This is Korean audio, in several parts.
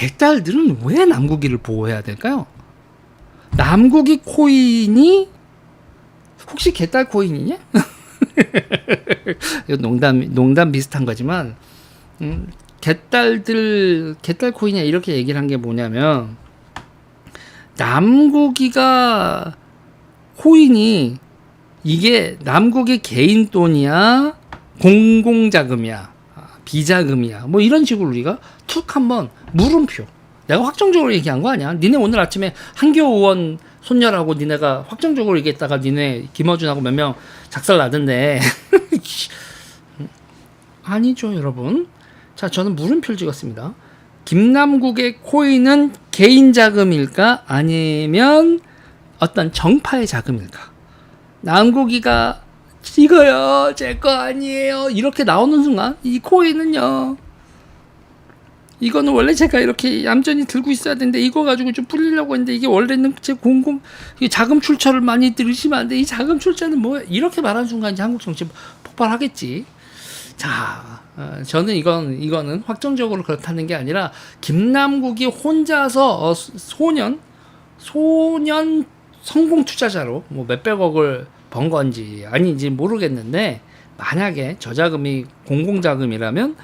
개딸들은 왜 남국이를 보호해야 될까요? 남국이 코인이 혹시 개딸 코인이냐? 농담 농담 비슷한 거지만 음, 개딸들 개딸 코인이야 이렇게 얘기를 한 게 뭐냐면 남국이가 코인이 이게 남국의 개인 돈이야 공공 자금이야 아, 비자금이야. 뭐 이런 식으로 우리가 툭 한번 물음표. 내가 확정적으로 얘기한 거 아니야? 니네 오늘 아침에 한교 의원 손녀라고 니네가 확정적으로 얘기했다가 니네 김어준하고 몇 명 작살 나던데. 아니죠 여러분. 자 저는 물음표를 찍었습니다. 김남국의 코인은 개인 자금일까? 아니면 어떤 정파의 자금일까? 남국이가 이거요 제 거 아니에요 이렇게 나오는 순간 이 코인은요 이거는 원래 제가 이렇게 얌전히 들고 있어야 되는데 이거 가지고 좀 불리려고 했는데 이게 원래는 제 공공 자금 출처를 많이 들으시면 안 돼. 이 자금 출처는 뭐야? 이렇게 말하는 순간 이제 한국 정치 폭발하겠지. 자, 어, 저는 이건 이거는 확정적으로 그렇다는 게 아니라 김남국이 혼자서 어, 소년 소년 성공 투자자로 뭐 몇백억을 번 건지 아닌지 모르겠는데 만약에 저자금이 공공자금이라면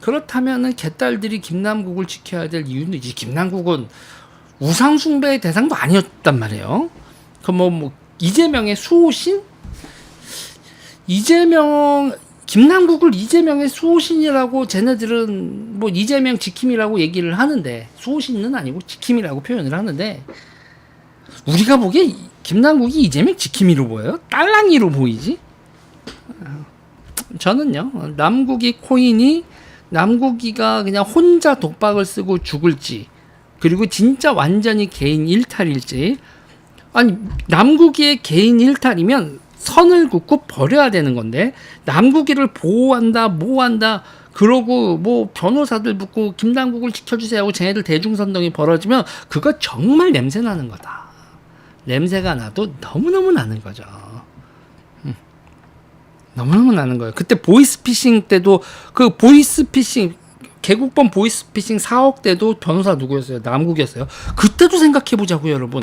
그렇다면은 개딸들이 김남국을 지켜야 될 이유는 이제 김남국은 우상 숭배의 대상도 아니었단 말이에요. 그뭐 뭐 이재명의 수호신? 이재명 김남국을 이재명의 수호신이라고 쟤네들은 뭐 이재명 지킴이라고 얘기를 하는데 수호신은 아니고 지킴이라고 표현을 하는데 우리가 보기에 이- 김남국이 이재명 지킴이로 보여요? 딸랑이로 보이지? 저는요 남국이 코인이 남국이가 그냥 혼자 독박을 쓰고 죽을지 그리고 진짜 완전히 개인 일탈일지 아니 남국이의 개인 일탈이면 선을 긋고 버려야 되는 건데 남국이를 보호한다 뭐한다 그러고 뭐 변호사들 붙고 김남국을 지켜주세요 하고 쟤네들 대중선동이 벌어지면 그거 정말 냄새 나는 거다 냄새가 나도 너무너무 나는 거죠 음. 너무너무 나는 거예요 그때 보이스피싱 때도 그 보이스피싱 개국본 보이스피싱 4억 때도 변호사 누구였어요 남국이었어요 그때도 생각해 보자고요 여러분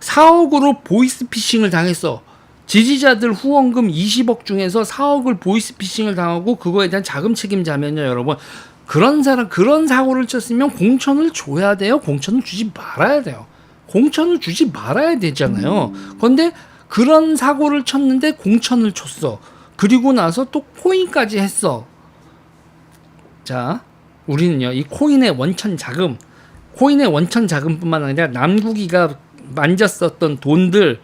4억으로 보이스피싱을 당했어. 지지자들 후원금 20억 중에서 4억을 보이스피싱을 당하고 그거에 대한 자금 책임자면요, 여러분. 그런 사람 그런 사고를 쳤으면 공천을 줘야 돼요. 공천을 주지 말아야 돼요. 공천을 주지 말아야 되잖아요. 그런데 그런 사고를 쳤는데 공천을 줬어. 그리고 나서 또 코인까지 했어. 자, 우리는요, 이 코인의 원천 자금, 코인의 원천 자금뿐만 아니라 남국이가 만졌었던 돈들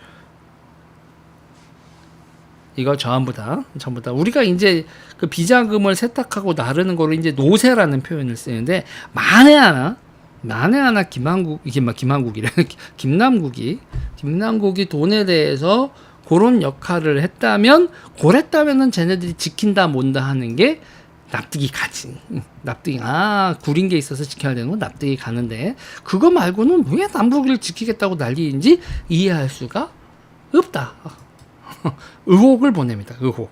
이거 전부 다 전부 다 우리가 이제 그 비자금을 세탁하고 나르는 거를 이제 노세라는 표현을 쓰는데 만에 하나 만에 하나 김한국 이게 막 김한국이래 김남국이 김남국이 돈에 대해서 그런 역할을 했다면 그랬다면은 쟤네들이 지킨다 뭔다 하는 게 납득이 가지. 응, 납득이 아 구린 게 있어서 지켜야 되는 건 납득이 가는데 그거 말고는 왜 남북을 지키겠다고 난리인지 이해할 수가 없다. 의혹을 보냅니다. 의혹.